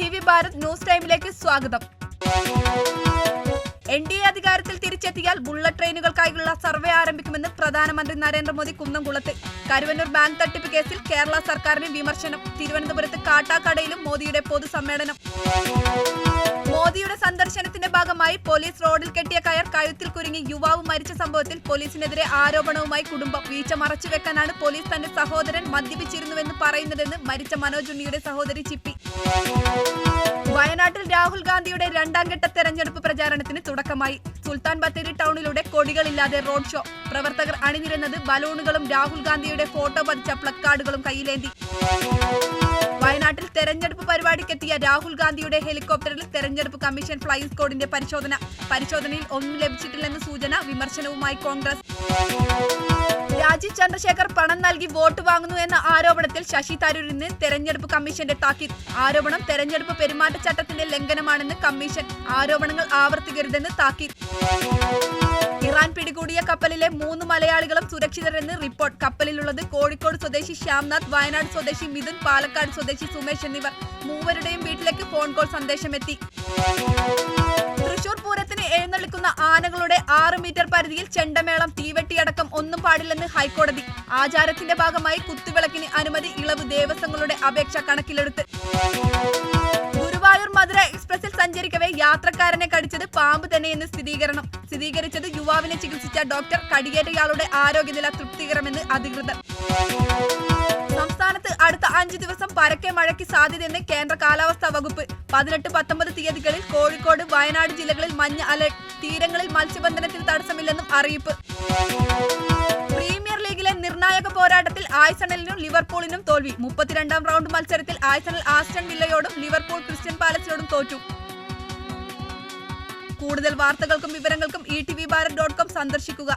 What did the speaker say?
T V Bharat news ടൈമിലേക്ക് സ്വാഗതം. N D A അധികാരത്തിൽ തിരിച്ചെത്തിയാൽ ബുള്ളറ്റ് ട്രെയിനുകൾക്കായുള്ള സർവേ ആരംഭിക്കുമെന്ന് പ്രധാനമന്ത്രി നരേന്ദ്രമോദി കുന്നംകുളത്ത്. കരുവന്നൂർ ബാങ്ക് തട്ടിപ്പ് കേസിൽ കേരള സർക്കാരിന് വിമർശനം. തിരുവനന്തപുരത്ത് കാട്ടാക്കടയിലും മോദിയുടെ പൊതുസമ്മേളനം. മോദിയുടെ സന്ദർശനത്തിന്റെ ഭാഗമായി പോലീസ് റോഡിൽ കെട്ടിയ കഴുത്തിൽ കുരുങ്ങി യുവാവ് മരിച്ച സംഭവത്തിൽ പോലീസിനെതിരെ ആരോപണവുമായി കുടുംബം വീഴ്ച മറച്ചുവെക്കാനാണ് പോലീസ് തന്റെ സഹോദരൻ മദ്യപിച്ചിരുന്നുവെന്ന് പറയുന്നതെന്ന് മരിച്ച മനോജ് ഉണ്ണിയുടെ സഹോദരി ചിപ്പി. വയനാട്ടിൽ രാഹുൽ ഗാന്ധിയുടെ രണ്ടാം ഘട്ട തെരഞ്ഞെടുപ്പ് പ്രചാരണത്തിന് തുടക്കമായി. സുൽത്താൻ ബത്തേരി ടൗണിലൂടെ കൊടികളില്ലാതെ റോഡ് ഷോ. പ്രവർത്തകർ അണിനിരുന്നത് ബലൂണുകളും രാഹുൽ ഗാന്ധിയുടെ ഫോട്ടോ പതിച്ച പ്ലക്കാർഡുകളും കയ്യിലേന്തി. വയനാട്ടിൽ തെരഞ്ഞെടുപ്പ് പരിപാടിക്കെത്തിയ രാഹുൽ ഗാന്ധിയുടെ ഹെലികോപ്റ്ററിൽ തെരഞ്ഞെടുപ്പ് കമ്മീഷൻ ഫ്ലൈയിങ് സ്ക്വാഡിന്റെ പരിശോധന. പരിശോധനയിൽ ഒന്നും ലഭിച്ചിട്ടില്ലെന്ന സൂചന വിമർശനവുമായി കോൺഗ്രസ്. രാജീവ് ചന്ദ്രശേഖർ പണം നൽകി വോട്ട് വാങ്ങുന്നു എന്ന ആരോപണത്തിൽ ശശി തരൂരിന് തെരഞ്ഞെടുപ്പ് കമ്മീഷന്റെ താക്കീത്. ആരോപണം തെരഞ്ഞെടുപ്പ് പെരുമാറ്റച്ചട്ടത്തിന്റെ ലംഘനമാണെന്ന് കമ്മീഷൻ. ആരോപണങ്ങൾ ആവർത്തിക്കരുതെന്ന് താക്കീത്. ഇറാൻ പിടികൂടിയ കപ്പലിലെ മൂന്ന് മലയാളികളും സുരക്ഷിതരെന്ന് റിപ്പോർട്ട്. കപ്പലിലുള്ളത് കോഴിക്കോട് സ്വദേശി ശ്യാംനാഥ് വയനാട് സ്വദേശി മിഥുൻ പാലക്കാട് സ്വദേശി സുമേഷ് എന്നിവർ. മൂവരുടെയും വീട്ടിലേക്ക് ഫോൺ കോൾ സന്ദേശമെത്തി. തൃശൂർ പൂരത്തിന് എഴുന്നള്ളിക്കുന്ന ആനകളുടെ ആറ് മീറ്റർ പരിധിയിൽ ചെണ്ടമേളം തീവെട്ടിയടക്കം ഒന്നും പാടില്ലെന്ന് ഹൈക്കോടതി. ആചാരത്തിന്റെ ഭാഗമായി കുത്തുവിളക്കിന് അനുമതി ഇളവ് ദേവസ്വങ്ങളുടെ അപേക്ഷ കണക്കിലെടുത്ത്. സഞ്ചരിക്കവേ യാത്രക്കാരനെ കടിച്ചത് പാമ്പ് തന്നെയെന്ന് സ്ഥിരീകരണം. സ്ഥിരീകരിച്ചത് യുവാവിനെ ചികിത്സിച്ച ഡോക്ടർ കടിയേറ്റയാളുടെ ആരോഗ്യനില തൃപ്തികരമെന്ന് അധികൃതർ. സംസ്ഥാനത്ത് അടുത്ത അഞ്ച് ദിവസം പരക്കെ മഴയ്ക്ക് സാധ്യതയെന്ന് കേന്ദ്ര കാലാവസ്ഥാ വകുപ്പ്. പതിനെട്ട് പത്തൊമ്പത് തീയതികളിൽ കോഴിക്കോട് വയനാട് ജില്ലകളിൽ മഞ്ഞ അലർട്ട്. തീരങ്ങളിൽ മത്സ്യബന്ധനത്തിന് തടസ്സമില്ലെന്നും അറിയിപ്പ്. പ്രീമിയർ ലീഗിലെ നിർണായക പോരാട്ടത്തിൽ ആഴ്സണലിനും ലിവർപൂളിനും തോൽവി. മുപ്പത്തിരണ്ടാം റൗണ്ട് മത്സരത്തിൽ ആഴ്സണൽ ആസ്റ്റൺ വില്ലയോടും ലിവർപൂൾ ക്രിസ്ത്യൻ പാലസിനോടും തോറ്റു. കൂടുതൽ വാർത്തകൾക്കും വിവരങ്ങൾക്കും E T V Bharat dot com സന്ദർശിക്കുക.